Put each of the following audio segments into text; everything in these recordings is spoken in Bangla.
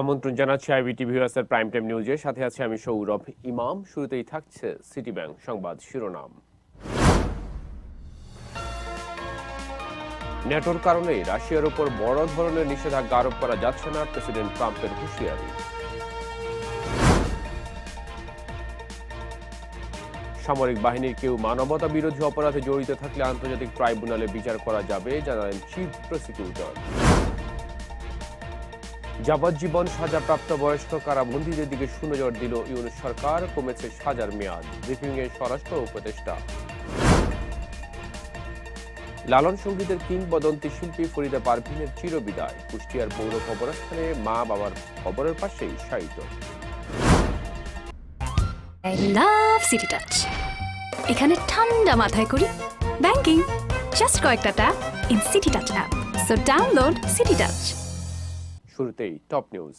আমন্ত্রণ জানাচ্ছি আইবিটি ভিউয়ার্সের প্রাইম টাইম নিউজে সাথে আছে আমি সৌরভ ইমাম। শুরুতেই থাকছে সিটি ব্যাংক সংবাদ শিরোনাম। নেটোর কারণে রাশিয়ার উপর বড় ধরনের নিষেধাজ্ঞা আরোপ করা যাচ্ছে না প্রেসিডেন্ট ট্রাম্পের হুঁশিয়ারি। সামরিক বাহিনীর কেউ মানবতা বিরোধী অপরাধে জড়িত থাকলে আন্তর্জাতিক ট্রাইব্যুনালে বিচার করা যাবে, জানালেন চিফ প্রসিকিউটর যাবজ্জীবন সাজাপ্রাপ্ত বয়স্ক কারাবন্দীদের দিকে সুনজর দিল ইউনুস সরকার, কমেছে সাজার মেয়াদ, ব্রিফিংয়ে স্বরাষ্ট্র উপদেষ্টা। লালন সঙ্গীতের কিংবদন্তি শিল্পী ফরিদা পারভিনের চিরবিদায়, কুষ্টিয়ার পৌর কবরস্থানে মা বাবার কবরের পাশেই লাভ সিটি টাচ এখানে ঠান্ডা মাথায় করি ব্যাংকিং জাস্ট কয়েকটা tap in City Touch app so download City Touch শুরুতেই টপ নিউজ।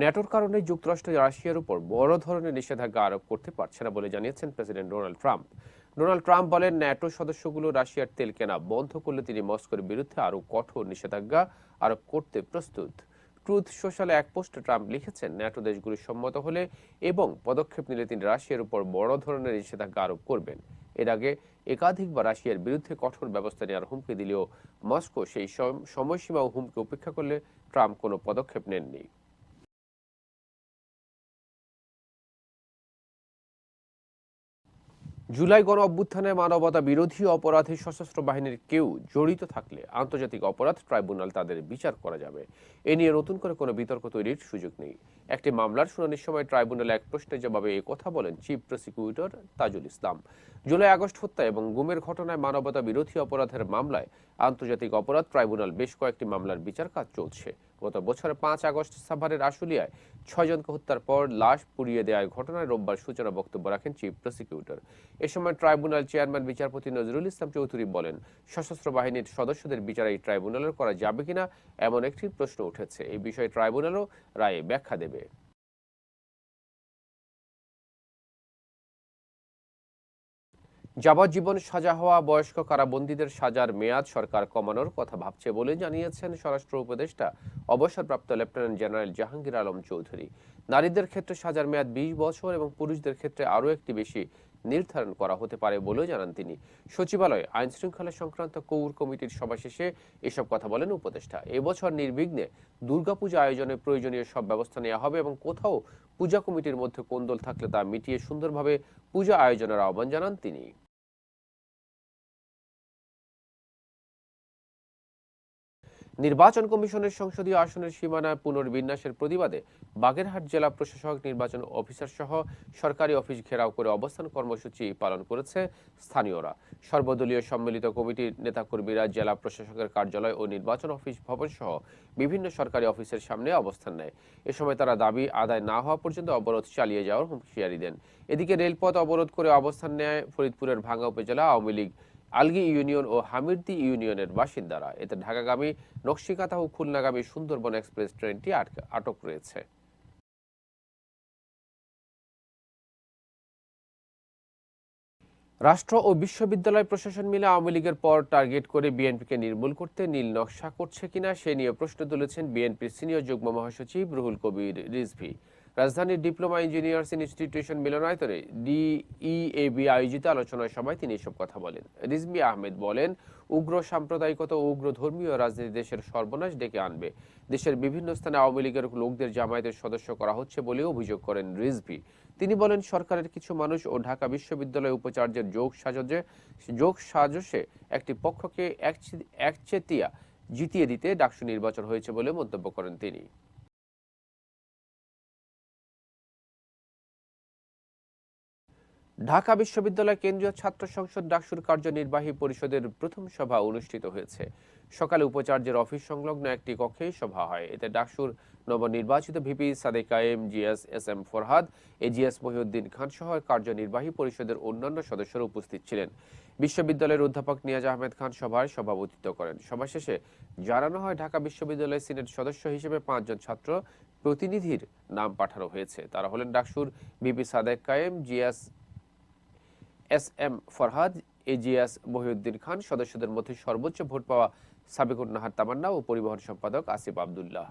ন্যাটোর কারণে যুক্তরাষ্ট্র রাশিয়ার উপর বড় ধরনের নিষেধাজ্ঞা আরোপ করতে পারছে না বলে জানিয়েছেন president Donald Trump. Donald Trump বলেন ন্যাটো সদস্যগুলো রাশিয়ার তেল কেনা বন্ধ করলে তিনি মস্কোর বিরুদ্ধে আরও কঠোর নিষেধাজ্ঞা আরোপ করতে প্রস্তুত। ট্রুথ সোশ্যালে এক পোস্টে ট্রাম্প লিখেছেন, ন্যাটো দেশগুলি সম্মত হলে এবং পদক্ষেপ নিলে তিনি রাশিয়ার উপর বড় ধরনের নিষেধাজ্ঞা আরোপ করবেন। এর আগে একাধিকবার রাশিয়ার বিরুদ্ধে কঠোর ব্যবস্থা নেওয়ার হুমকি দিলেও মস্কো সেই সম- সময়সীমা ও হুমকি উপেক্ষা করলে ট্রাম্প কোনো পদক্ষেপ নেননি। জুলাই গণ অভ্যুত্থানে মানবতা বিরোধী অপরাধে সশস্ত্র বাহিনীর কেউ জড়িত থাকলে আন্তর্জাতিক অপরাধ ট্রাইব্যুনাল তাদের বিচার করা যাবে। এ নিয়ে নতুন করে কোনো বিতর্ক তৈরির সুযোগ নেই। একটি মামলার শুনানির সময় ট্রাইব্যুনাল এক প্রশ্নের জবাবে এ কথা বলেন chief prosecutor Tajul Islam. July August হত্যা এবং গুমের ঘটনায় মানবতা বিরোধী অপরাধের মামলায় আন্তর্জাতিক অপরাধ ট্রাইব্যুনাল বেশ কয়েকটি মামলার বিচার কাজ চলছে। গত বছরের পাঁচ আগস্ট সাভারের আশুলিয়ায় ছয়জনকে হত্যার পর লাশ পুড়িয়ে দেওয়ার ঘটনায় রোববার সূচনা বক্তব্য রাখেন চিফ প্রসিকিউটর। এ সময় ট্রাইব্যুনাল চেয়ারম্যান বিচারপতি নজরুল ইসলাম চৌধুরী বলেন, সশস্ত্র বাহিনীর সদস্যদের বিচার এই ট্রাইব্যুনালের করা যাবে কিনা এমন একটি প্রশ্ন উঠেছে। এই বিষয়ে ট্রাইব্যুনালও রায়ে ব্যাখ্যা দেবে। যাবজ্জীবন সাজা হওয়া বয়স্ক কারাবন্দীদের সাজার মেয়াদ সরকার কমানোর কথা ভাবছে বলে জানিয়েছেন স্বরাষ্ট্র উপদেষ্টা, অবসরপ্রাপ্ত লেফটেন্যান্ট জেনারেল জাহাঙ্গীর আলম চৌধুরী। নারীদের ক্ষেত্রে সাজার মেয়াদ বিশ বছর এবং পুরুষদের ক্ষেত্রে আরও একটি বেশি। নির্ধারণ করা হতে পারে বলেও জানান তিনি। সচিবালয়ে আইন শৃঙ্খলা সংক্রান্ত কৌর কমিটির সভা শেষে এসব কথা বলেন উপদেষ্টা। এবছর নির্বিঘ্নে দুর্গাপূজা আয়োজনে প্রয়োজনীয় সব ব্যবস্থা নেওয়া হবে এবং কোথাও পূজা কমিটির মধ্যে কোন্দল থাকলে তা মিটিয়ে সুন্দরভাবে পূজা আয়োজনের আহ্বান জানান তিনি। নির্বাচন কমিশনের সংসদীয় আসনের সীমানা পুনর্বিন্যাসের প্রতিবাদে বাগেরহাট জেলা প্রশাসক, নির্বাচন অফিসার সহ সরকারি অফিস ঘেরাও করে অবস্থান কর্মসূচি পালন করেছে স্থানীয়রা। সর্বদলীয় সম্মিলিত কমিটির নেতাকর্মীরা জেলা প্রশাসকের কার্যালয় ও নির্বাচন অফিস ভবন সহ বিভিন্ন সরকারি অফিসের সামনে অবস্থান নেয়। এ সময় তারা দাবি আদায় না হওয়া পর্যন্ত অবরোধ চালিয়ে যাওয়ার হুঁশিয়ারি দেন। এদিকে রেলপথ অবরোধ করে অবস্থান নেয় ফরিদপুরের ভাঙ্গা উপজেলা আওয়ামী লীগ। আলগি ইউনিয়ন ও হামিরদি ইউনিয়নের বাসিন্দারা। এতে ঢাকাগামী নকশিকাতা ও খুলনাগামী সুন্দরবন এক্সপ্রেস ট্রেনটি আটক- রয়েছে। রাষ্ট্র ও বিশ্ববিদ্যালয় প্রশাসন মিলে আওয়ামী লীগের পর টার্গেট করে বিএনপিকে নির্মূল করতে নীল নকশা করছে কিনা সে নিয়ে প্রশ্ন তুলেছেন বিএনপির সিনিয়র যুগ্ম মহাসচিব রুহুল কবির রিজভি। রাজধানীর ডিপ্লোমা ইঞ্জিনিয়ার্স ইনস্টিটিউশন মিলনায়তনে ডিইএবি আয়োজিত আলোচনা সভায় তিনি এসব কথা বলেন। রিজমি আহমেদ বলেন, উগ্র সাম্প্রদায়িকতা ও উগ্র ধর্মীয় রাজনীতি দেশের সর্বনাশ ডেকে আনবে। দেশের বিভিন্ন স্থানে আওয়ামী লীগের লোকদের জামায়াতের সদস্য করা হচ্ছে বলেও অভিযোগ করেন রিজভি। তিনি বলেন, সরকারের কিছু মানুষ ও ঢাকা বিশ্ববিদ্যালয় উপাচার্যের যোগ সাজে যোগ সাজসে একটি পক্ষকে একচে- একচেটিয়া জিতিয়ে দিতে ডাকসু নির্বাচন হয়েছে বলে মন্তব্য করেন তিনি। ঢাকা বিশ্ববিদ্যালয় কেন্দ্রীয় ছাত্র সংসদ ডাকসুর কার্যনির্বাহী পরিষদের প্রথম সভা অনুষ্ঠিত হয়েছে। সকালে উপাচার্যের অফিস সংলগ্ন একটি কক্ষে সভা হয়। এতে ডাকসুর নবনির্বাচিত VP Sadek Kayem, GS S M Farhad, AGS Mohiuddin Khan সহ কার্যনির্বাহী পরিষদের অন্যান্য সদস্যরা উপস্থিত ছিলেন। বিশ্ববিদ্যালয়ের অধ্যাপক নিয়াজ আহমেদ খান সভায় সভাপতিত্ব করেন। সভা শেষে জানানো হয়, ঢাকা বিশ্ববিদ্যালয় সিনেট সদস্য হিসেবে পাঁচজন ছাত্র প্রতিনিধির নাম পাঠানো হয়েছে। তারা হলেন ডাকসুর VP Sadek Kayem GS S M Farhad AGS Mohiuddin Khan সদস্যদের মধ্যে সর্বোচ্চ ভোট পাওয়া সাবিকুর নাহার তামান্না ও পরিবহন সম্পাদক আসিফ আবদুল্লাহ।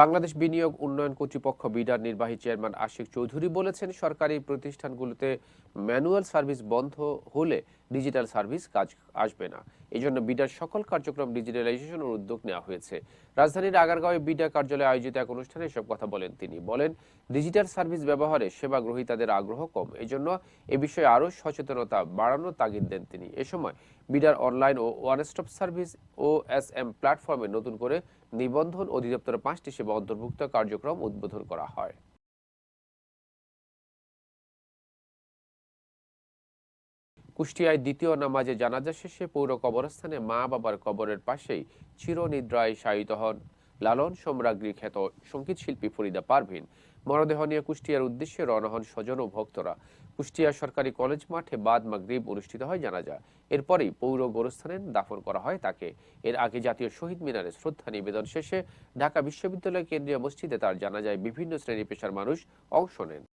বাংলাদেশ বিনিয়োগ উন্নয়ন কর্তৃপক্ষ বিডার নির্বাহী চেয়ারম্যান আশিক চৌধুরী বলেছেন, সরকারি প্রতিষ্ঠানগুলোতে ম্যানুয়াল সার্ভিস বন্ধ হলে ডিজিটাল সার্ভিস কাজ আসবে না। এই জন্য বিডার সকল কার্যক্রম ডিজিটালাইজেশনের উদ্যোগ নেওয়া হয়েছে। রাজধানীর আগারগাঁওয়ে বিডা কার্যালয়ে আয়োজিত এক অনুষ্ঠানে এসব কথা বলেন তিনি। বলেন, ডিজিটাল সার্ভিস ব্যবহারে সেবা গ্রহীতাদের আগ্রহ কম। এই জন্য এ বিষয়ে আরও সচেতনতা বাড়ানোর তাগিদ দেন তিনি। এ সময় বিডার অনলাইন ও ওয়ান স্টপ সার্ভিস ও এস এম প্ল্যাটফর্মে নতুন করে নিবন্ধন অধিদপ্তরের পাঁচটি সেবা অন্তর্ভুক্ত কার্যক্রম উদ্বোধন করা হয়। কুষ্টিয়ায় দ্বিতীয় নামাজে জানাজা শেষে পৌর কবরস্থানে মা বাবার কবরের পাশেই চিরনিদ্রায় শায়িত হন। লালন সম্রাজ্ঞী খ্যাত সংগীত শিল্পী ফরিদা পারভিন। মরদেহ নিয়ে কুষ্টিয়ার উদ্দেশ্যে রওনা হন স্বজন ও ভক্তরা। কুষ্টিয়া সরকারি কলেজ মাঠে বাদ মাগরীব অনুষ্ঠিত হয়, জানা যায়। এরপরেই পৌর গোরস্থানে দাফন করা হয় তাকে। এর আগে জাতীয় শহীদ মিনারে শ্রদ্ধা নিবেদন শেষে ঢাকা বিশ্ববিদ্যালয় কেন্দ্রীয় মসজিদে তার জানা যায়, বিভিন্ন শ্রেণি পেশার মানুষ অংশ নেন।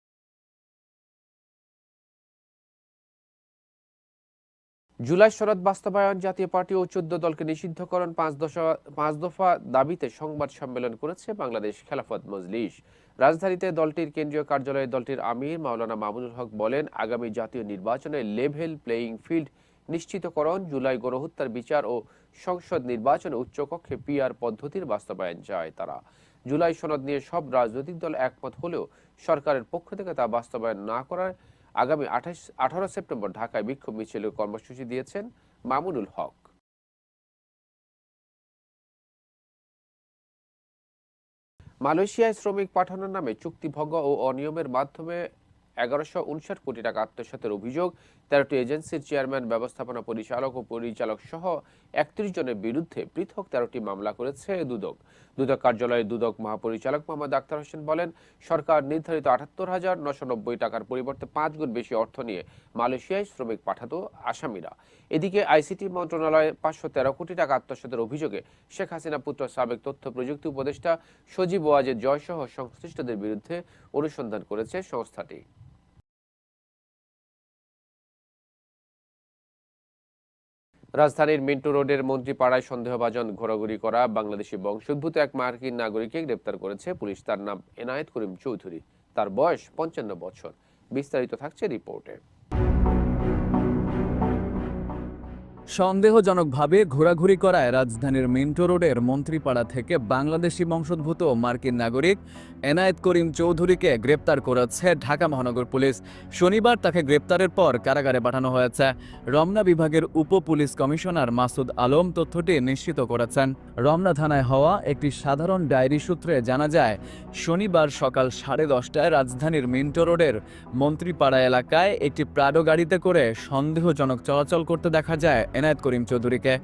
জুলাই শরৎ বাস্তবায়ন জাতীয় পার্টি ও চোদ্দ দলকে নিষিদ্ধকরণ পাঁচ দশা পাঁচ দফা দাবিতে সংবাদ সম্মেলন করেছে বাংলাদেশ খেলাফত মজলিস। রাজধানীতে দলটির কেন্দ্রীয় কার্যালয়ে দলটির আমির মাওলানা মামুনুল হক বলেন, আগামী জাতীয় নির্বাচনে লেভেল প্লেয়িং ফিল্ড নিশ্চিতকরণ, জুলাই গণহত্যার বিচার ও সংসদ নির্বাচনে উচ্চকক্ষে পিআর পদ্ধতির বাস্তবায়ন চায় তারা। জুলাই সনদ নিয়ে সব রাজনৈতিক দল একমত হলেও সরকারের পক্ষ থেকে তা বাস্তবায়ন না করার আগামী আঠাশ, আঠারো সেপ্টেম্বর ঢাকায় বিক্ষোভ মিছিলের কর্মসূচি দিয়েছেন মামুনুল হক। মালয়েশিয়ায় শ্রমিক পাঠানোর নামে চুক্তিভঙ্গ ও অনিয়মের মাধ্যমে এগারোশো উনষাট কোটি টাকা আত্মসাতের অভিযোগ তেরোটি এজেন্সির চেয়ারম্যান, ব্যবস্থাপনা পরিচালক ও পরিচালক সহ একত্রিশ জনের বিরুদ্ধে পৃথক তেরোটি মামলা করেছে দুদক। দুদক কার্যালয়ে দুদক মহাপরিচালক মোহাম্মদ আক্তার হোসেন বলেন, সরকার নির্ধারিত আটাত্তর হাজার নশো নব্বই টাকার পরিবর্তে পাঁচ গুণ বেশি অর্থ নিয়ে মালয়েশিয়ায় শ্রমিক পাঠাতো আসামিরা। এদিকে আইসিটি মন্ত্রণালয়ে পাঁচশো তেরো কোটি টাকা আত্মসাতের অভিযোগে শেখ হাসিনা পুত্র সাবেক তথ্য প্রযুক্তি উপদেষ্টা সজীব ওয়াজেদ জয়সহ সংশ্লিষ্টদের বিরুদ্ধে অনুসন্ধান করেছে সংস্থাটি। রাজধানীর মিন্টু রোডের মন্ত্রীপাড়ায় সন্দেহভাজন ঘোরাঘুরি করা বাংলাদেশি বংশোদ্ভূত এক মার্কিন নাগরিককে গ্রেপ্তার করেছে পুলিশ। তার নাম এনায়েত করিম চৌধুরী। তার বয়স পঞ্চান্ন বছর। বিস্তারিত থাকছে রিপোর্টে। সন্দেহজনকভাবে ঘোরাঘুরি করায় রাজধানীর মিন্টো রোডের মন্ত্রীপাড়া থেকে বাংলাদেশি বংশোদ্ভূত মার্কিন নাগরিক এনায়েত করিম চৌধুরীকে গ্রেপ্তার করেছে ঢাকা মহানগর পুলিশ। শনিবার তাকে গ্রেপ্তারের পর কারাগারে পাঠানো হয়েছে। রমনা বিভাগের উপ পুলিশ কমিশনার মাসুদ আলম তথ্যটি নিশ্চিত করেছেন। রমনা থানায় হওয়া একটি সাধারণ ডায়েরি সূত্রে জানা যায়, শনিবার সকাল সাড়ে দশটায় রাজধানীর মিন্টো রোডের মন্ত্রীপাড়া এলাকায় একটি প্রাডো গাড়িতে করে সন্দেহজনক চলাচল করতে দেখা যায় এনায়েত করিম চৌধুরীকে।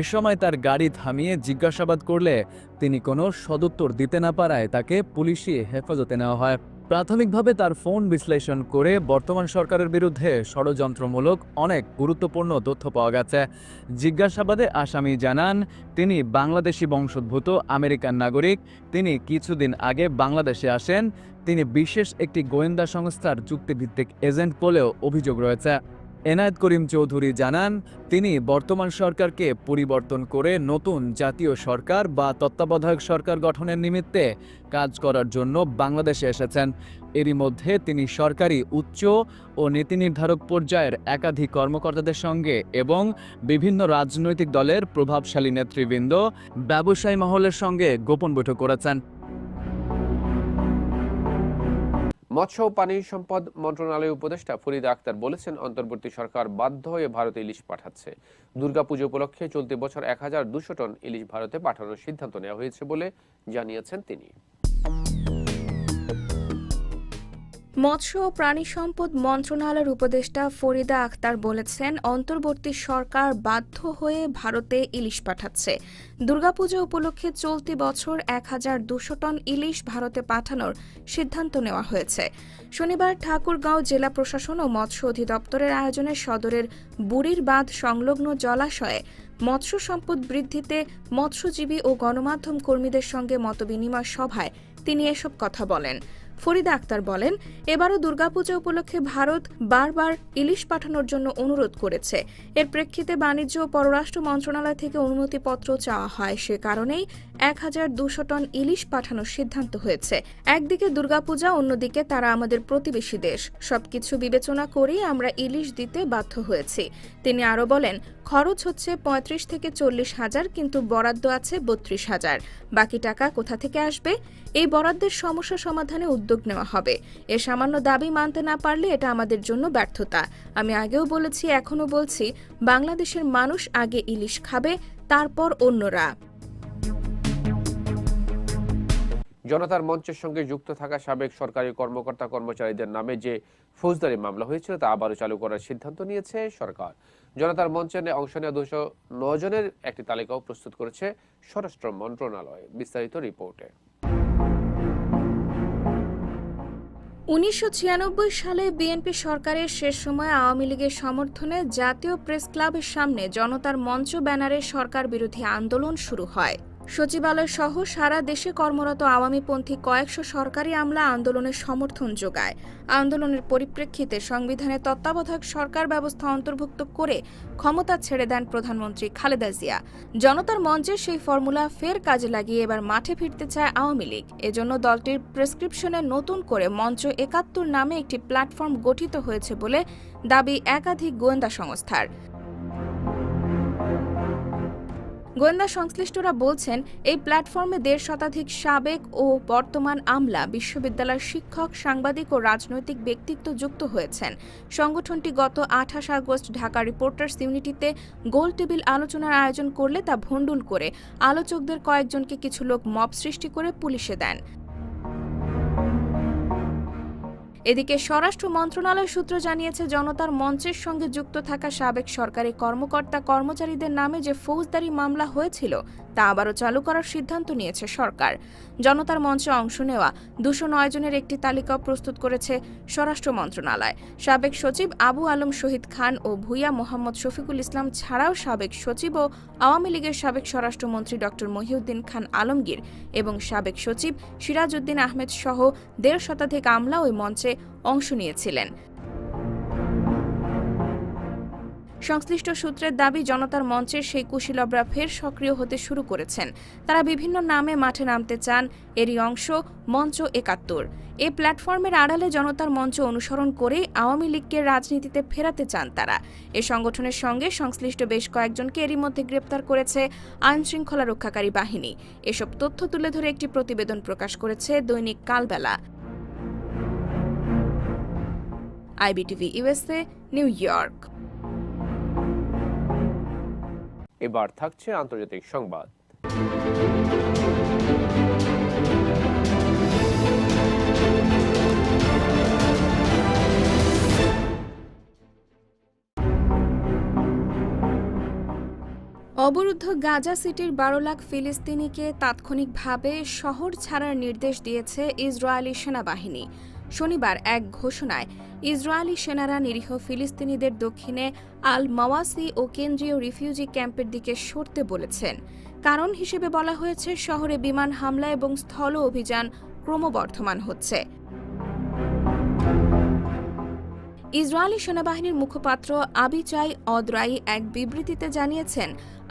এ সময় তার গাড়ি থামিয়ে জিজ্ঞাসাবাদ করলে তিনি কোনো সদুত্তর দিতে না পারায় তাকে পুলিশি হেফাজতে নেওয়া হয়। প্রাথমিকভাবে তার ফোন বিশ্লেষণ করে বর্তমান সরকারের বিরুদ্ধে ষড়যন্ত্রমূলক অনেক গুরুত্বপূর্ণ তথ্য পাওয়া গেছে। জিজ্ঞাসাবাদে আসামি জানান, তিনি বাংলাদেশি বংশোদ্ভূত, আমেরিকান নাগরিক, তিনি কিছুদিন আগে বাংলাদেশে আসেন, তিনি বিশেষ একটি গোয়েন্দা সংস্থার চুক্তিভিত্তিক এজেন্ট বলেও অভিযোগ রয়েছে। এনায়েত করিম চৌধুরী জানান, তিনি বর্তমান সরকারকে পরিবর্তন করে নতুন জাতীয় সরকার বা তত্ত্বাবধায়ক সরকার গঠনের নিমিত্তে কাজ করার জন্য বাংলাদেশে এসেছেন। এরই মধ্যে তিনি সরকারি উচ্চ ও নীতি নির্ধারক পর্যায়ের একাধিক কর্মকর্তাদের সঙ্গে এবং বিভিন্ন রাজনৈতিক দলের প্রভাবশালী নেতৃবৃন্দ ব্যবসায়ী মহলের সঙ্গে গোপন বৈঠক করেছেন। মৎস্য ও পানি সম্পদ মন্ত্রণালয়ের উপদেষ্টা ফরিদ আক্তার বলেছেন, অন্তর্বর্তী সরকার বাধ্য হয়ে ভারতে ইলিশ পাঠাচ্ছে। দুর্গাপুজো উপলক্ষে চলতি বছর এক হাজার দুশো টন ইলিশ ভারতে পাঠানোর সিদ্ধান্ত নেওয়া হয়েছে বলে জানিয়েছেন তিনি। মৎস্য ও প্রাণী সম্পদ মন্ত্রণালয়ের উপদেষ্টা ফরিদা আক্তার বলেছেন, অন্তর্বর্তী সরকার বাধ্য হয়ে ভারতে ইলিশ পাঠাচ্ছে। দুর্গাপূজা উপলক্ষে চলতি বছর এক হাজার দুশো টন ইলিশ ভারতে পাঠানোর সিদ্ধান্ত নেওয়া হয়েছে। শনিবার ঠাকুরগাঁও জেলা প্রশাসন ও মৎস্য অধিদপ্তরের আয়োজনে সদরের বুড়ির বাঁধ সংলগ্ন জলাশয়ে মৎস্য সম্পদ বৃদ্ধিতে মৎস্যজীবী ও গণমাধ্যম কর্মীদের সঙ্গে মতবিনিময় সভায় তিনি এসব কথা বলেন। ফরিদা আক্তার বলেন, এবারও দুর্গাপূজা উপলক্ষে ভারত বারবার ইলিশ পাঠানোর জন্য অনুরোধ করেছে। এর প্রেক্ষিতে বাণিজ্য ও পররাষ্ট্র মন্ত্রণালয় থেকে অনুমতিপত্র চাওয়া হয়। সে কারণেই এক হাজার দুশো টন ইলিশ পাঠানোর সিদ্ধান্ত হয়েছে। একদিকে দুর্গাপূজা, অন্যদিকে তারা আমাদের প্রতিবেশী দেশ। সবকিছু বিবেচনা করেই আমরা ইলিশ দিতে বাধ্য হয়েছি। তিনি আরও বলেন, খরচ হচ্ছে পঁয়ত্রিশ থেকে চল্লিশ হাজার, কিন্তু বরাদ্দ আছে বত্রিশ হাজার। বাকি টাকা কোথা থেকে আসবে? এই বরাদ্দের সমস্যা সমাধানে উদ্যোগ নেওয়া হবে। এ সামান্য দাবি মানতে না পারলে এটা আমাদের জন্য ব্যর্থতা। আমি আগেও বলেছি এখনও বলছি, বাংলাদেশের মানুষ আগে ইলিশ খাবে, তারপর অন্যরা। জনতার মঞ্চের সঙ্গে যুক্ত থাকা সাবেক সরকারি কর্মকর্তা কর্মচারীদের নামে যে ফৌজদারি মামলা হয়েছিল, তা আবারও চালু করার সিদ্ধান্ত নিয়েছে সরকার। জনতার মঞ্চে অংশ নেওয়া দুশো জনের একটি তালিকাও প্রস্তুত করেছে স্বরাষ্ট্র মন্ত্রণালয়। বিস্তারিত রিপোর্টে। উনিশশো ছিয়ানব্বই সালে বিএনপি সরকারের শেষ সময় আওয়ামী লীগের সমর্থনে জাতীয় প্রেস ক্লাবের সামনে জনতার মঞ্চ ব্যানারে সরকার বিরোধী আন্দোলন শুরু হয়। সচিবালয় সহ সারা দেশে কর্মরত আওয়ামীপন্থী কয়েকশো সরকারি আমলা আন্দোলনের সমর্থন যোগায়। আন্দোলনের পরিপ্রেক্ষিতে সংবিধানে তত্ত্বাবধায়ক সরকার ব্যবস্থা অন্তর্ভুক্ত করে ক্ষমতা ছেড়ে দেন প্রধানমন্ত্রী খালেদা জিয়া। জনতার মঞ্চে সেই ফর্মুলা ফের কাজে লাগিয়ে এবার মাঠে ফিরতে চায় আওয়ামী লীগ। এজন্য দলটির প্রেসক্রিপশনে নতুন করে মঞ্চ একাত্তর নামে একটি প্ল্যাটফর্ম গঠিত হয়েছে বলে দাবি একাধিক গোয়েন্দা সংস্থার। গোয়েন্দা সংশ্লিষ্টরা বলছেন, এই প্ল্যাটফর্মে দেড় শতাধিক সাবেক ও বর্তমান আমলা বিশ্ববিদ্যালয়ের শিক্ষক, সাংবাদিক ও রাজনৈতিক ব্যক্তিত্ব যুক্ত হয়েছেন। সংগঠনটি গত আঠাশ আগস্ট ঢাকা রিপোর্টার্স ইউনিটিতে গোল টেবিল আলোচনার আয়োজন করলে তা ভণ্ডুল করে আলোচকদের কয়েকজনকে কিছু লোক মব সৃষ্টি করে পুলিশে দেন। এদিকে স্বরাষ্ট্র মন্ত্রণালয় সূত্র জানিয়েছে, জনতার মঞ্চের সঙ্গে যুক্ত থাকা সাবেক সরকারি কর্মকর্তা কর্মচারীদের নামে যে ফৌজদারি মামলা হয়েছিল তা আবারও চালু করার সিদ্ধান্ত নিয়েছে সরকার। জনতার মঞ্চে অংশ নেওয়া দুশো নয় জনের একটি তালিকা প্রস্তুত করেছে স্বরাষ্ট্র মন্ত্রণালয়। সাবেক সচিব আবু আলম শহীদ খান ও ভুইয়া মোহাম্মদ শফিকুল ইসলাম ছাড়াও সাবেক সচিব ও আওয়ামী লীগের সাবেক স্বরাষ্ট্রমন্ত্রী ডক্টর মহিউদ্দিন খান আলমগীর এবং সাবেক সচিব সিরাজউদ্দিন আহমেদ সহ দেড় শতাধিক আমলা ওই মঞ্চে অংশ নিয়েছিলেন। সংশ্লিষ্ট সূত্রের দাবি, জনতার মঞ্চের সেই কুশীলবরা ফের সক্রিয় হতে শুরু করেছেন। তারা বিভিন্ন নামে মাঠে নামতে চান। এরই অংশ মঞ্চ একাত্তর। এ প্ল্যাটফর্মের আড়ালে জনতার মঞ্চ অনুসরণ করে আওয়ামী লীগকে রাজনীতিতে ফেরাতে চান তারা। এ সংগঠনের সঙ্গে সংশ্লিষ্ট বেশ কয়েকজনকে এরই মধ্যে গ্রেপ্তার করেছে আইন শৃঙ্খলা রক্ষাকারী বাহিনী। এসব তথ্য তুলে ধরে একটি প্রতিবেদন প্রকাশ করেছে দৈনিক Kalbela. IBTV USA New York. এবার থাকছে আন্তর্জাতিক সংবাদ। অবরুদ্ধ গাজা সিটির বারো লাখ ফিলিস্তিনিকে তাৎক্ষণিকভাবে শহর ছাড়ার নির্দেশ দিয়েছে ইসরায়েলি সেনাবাহিনী। শনিবার এক ঘোষণায় ইসরায়েলি সেনারা নিরীহ ফিলিস্তিনিদের দক্ষিণে আল মাওয়াসি ও কেন্দ্রীয় রিফিউজি ক্যাম্পের দিকে সরতে বলেছেন। কারণ হিসেবে বলা হয়েছে, শহরে বিমান হামলা এবং স্থল অভিযান ক্রমবর্ধমান হচ্ছে। ইসরায়েলি সেনাবাহিনীর মুখপাত্র আবিচাই অদরাই এক বিবৃতিতে জানিয়েছেন,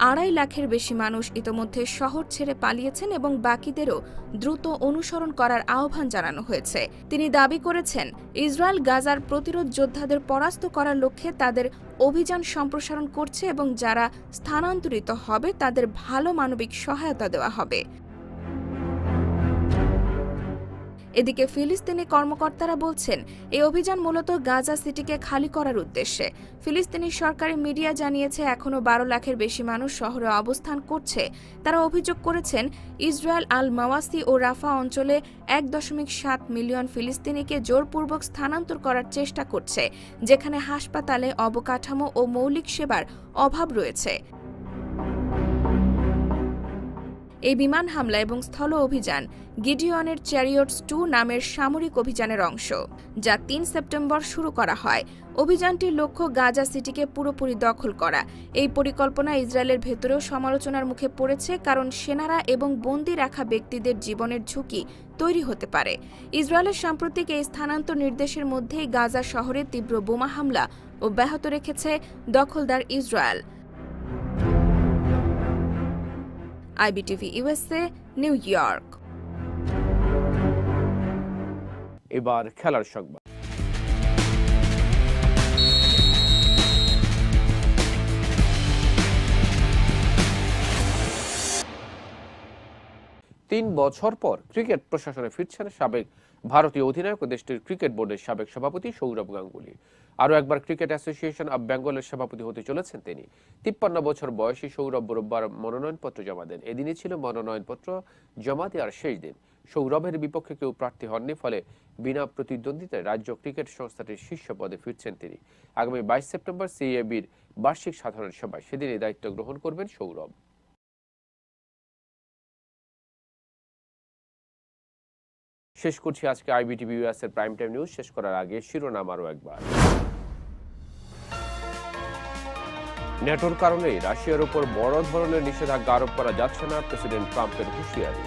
আড়াই লাখের বেশি মানুষ ইতোমধ্যে শহর ছেড়ে পালিয়েছেন এবং বাকিদেরও দ্রুত অনুসরণ করার আহ্বান জানানো হয়েছে। তিনি দাবি করেছেন, ইসরায়েল গাজার প্রতিরোধ যোদ্ধাদের পরাস্ত করার লক্ষ্যে তাদের অভিযান সম্প্রসারণ করছে এবং যারা স্থানান্তরিত হবে তাদের ভালো মানবিক সহায়তা দেওয়া হবে। এদিকে ফিলিস্তিনি কর্মকর্তারা বলছেন, এই অভিযান মূলত গাজা সিটিকে খালি করার উদ্দেশ্যে। ফিলিস্তিনি সরকারি মিডিয়া জানিয়েছে এখনও বারো লাখের বেশি মানুষ শহরে অবস্থান করছে। তারা অভিযোগ করেছেন, ইসরায়েল আল মাওয়াসি ও রাফা অঞ্চলে এক দশমিক সাত মিলিয়ন ফিলিস্তিনিকে জোরপূর্বক স্থানান্তর করার চেষ্টা করছে, যেখানে হাসপাতালে অবকাঠামো ও মৌলিক সেবার অভাব রয়েছে। এই বিমান হামলা এবং স্থল অভিযান গিডিয়নের চ্যারিয়টস টু নামের সামরিক অভিযানের অংশ, যা তিন সেপ্টেম্বর শুরু করা হয়। অভিযানটির লক্ষ্য গাজা সিটিকে পুরোপুরি দখল করা। এই পরিকল্পনা ইসরায়েলের ভেতরেও সমালোচনার মুখে পড়েছে, কারণ সেনারা এবং বন্দি রাখা ব্যক্তিদের জীবনের ঝুঁকি তৈরি হতে পারে। ইসরায়েলের সাম্প্রতিক এই স্থানান্তর নির্দেশের মধ্যেই গাজা শহরে তীব্র বোমা হামলা অব্যাহত রেখেছে দখলদার Israel. IBTV USA, New York. এবার খেলার সংবাদ। তিন বছর পর ক্রিকেট প্রশাসনে ফিরছেন সাবেক ভারতীয় অধিনায়ক ও দেশটির ক্রিকেট বোর্ডের সাবেক সভাপতি সৌরভ গাঙ্গুলি। আরও একবার ক্রিকেট অ্যাসোসিয়েশন অব বেঙ্গলের সভাপতি হতে চলেছেন তিনি। তিপ্পান্ন বছর বয়সী সৌরভ রোববার মনোনয়নপত্র জমা দেন। এদিনই ছিল মনোনয়নপত্র জমা দেওয়ার শেষ দিন। সৌরভের বিপক্ষে কেউ প্রার্থী হননি, ফলে বিনা প্রতিদ্বন্দ্বিতায় রাজ্য ক্রিকেট সংস্থাটির শীর্ষ পদে ফিরছেন তিনি। আগামী বাইশ সেপ্টেম্বর সিএবির বার্ষিক সাধারণ সভায় সেদিন এই দায়িত্ব গ্রহণ করবেন সৌরভ। শেষ করছি আজকে আইবিটিভি ইউএস এর প্রাইম টাইম নিউজ। শেষ করার আগে শিরোনাম আরও একবার। নেটোর কারণে রাশিয়ার উপর বড় ধরনের নিষেধাজ্ঞা আরোপ করা যাচ্ছে না প্রেসিডেন্ট ট্রাম্পের হুঁশিয়ারি।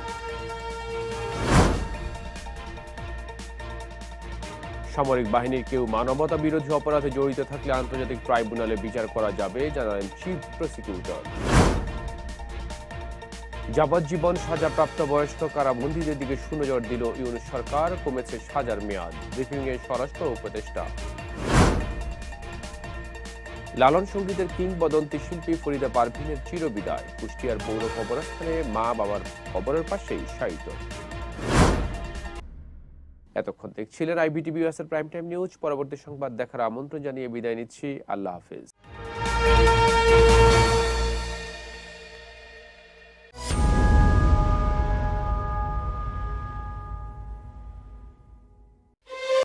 সামরিক বাহিনীর কেউ মানবতা বিরোধী অপরাধে জড়িত থাকলে আন্তর্জাতিক ট্রাইব্যুনালে বিচার করা যাবে, জানালেন চিফ প্রসিকিউটর। যাবজ্জীবন সাজাপ্রাপ্ত বয়স্ক কারাবন্দীদের দিকে সুনজর দিল ইউনুস সরকার, কমেছে সাজার মেয়াদ। ব্রিফিংয়ে স্বরাষ্ট্র উপদেষ্টা লালন সঙ্গীতের কিংবদন্তি শিল্পী ফরিদা পারভিনের চিরবিদায়। কুষ্টিয়ার পৌর কবরস্থানে মা বাবার কবরের পাশেই শায়িত। এতক্ষণ দেখছিলেন আইবিটিভি এর প্রাইম টাইম নিউজ পরবর্তী সংবাদ দেখার আমন্ত্রণ জানিয়ে বিদায় নিচ্ছি। আল্লাহ হাফেজ।